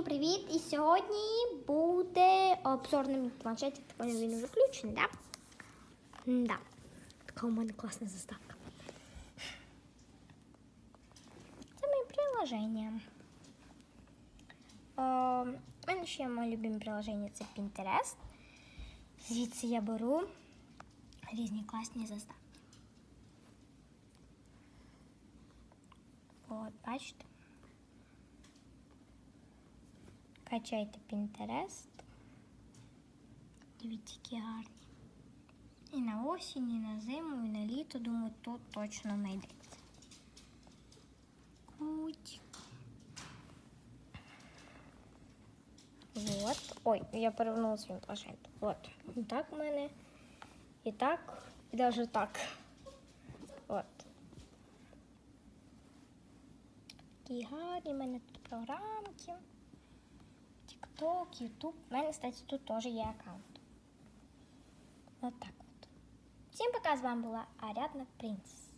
Всім привіт! І сьогодні буде обзор на мій планшет. Я так поняла, він уже включений, так? Да? Да. Така у мене класна заставка. Це моє приложення. О, У мене ще моє любиме приложення це Pinterest. Звідси я беру різні класні заставки. От, бачите? Качайте Pinterest. Дивіться, які гарні. І на осінь, і на зиму, і на літо, думаю, тут точно знайдеться. Кутик. Вот. Ой, я перевернула свій планшет. Вот. І так у мене. І так, і навіть так. От. Такі гарні в мене тут програмки. TikTok, YouTube. У мене, кстати, тут теж є аккаунт. От так от. Всім пока, з вами була Арядна Принц.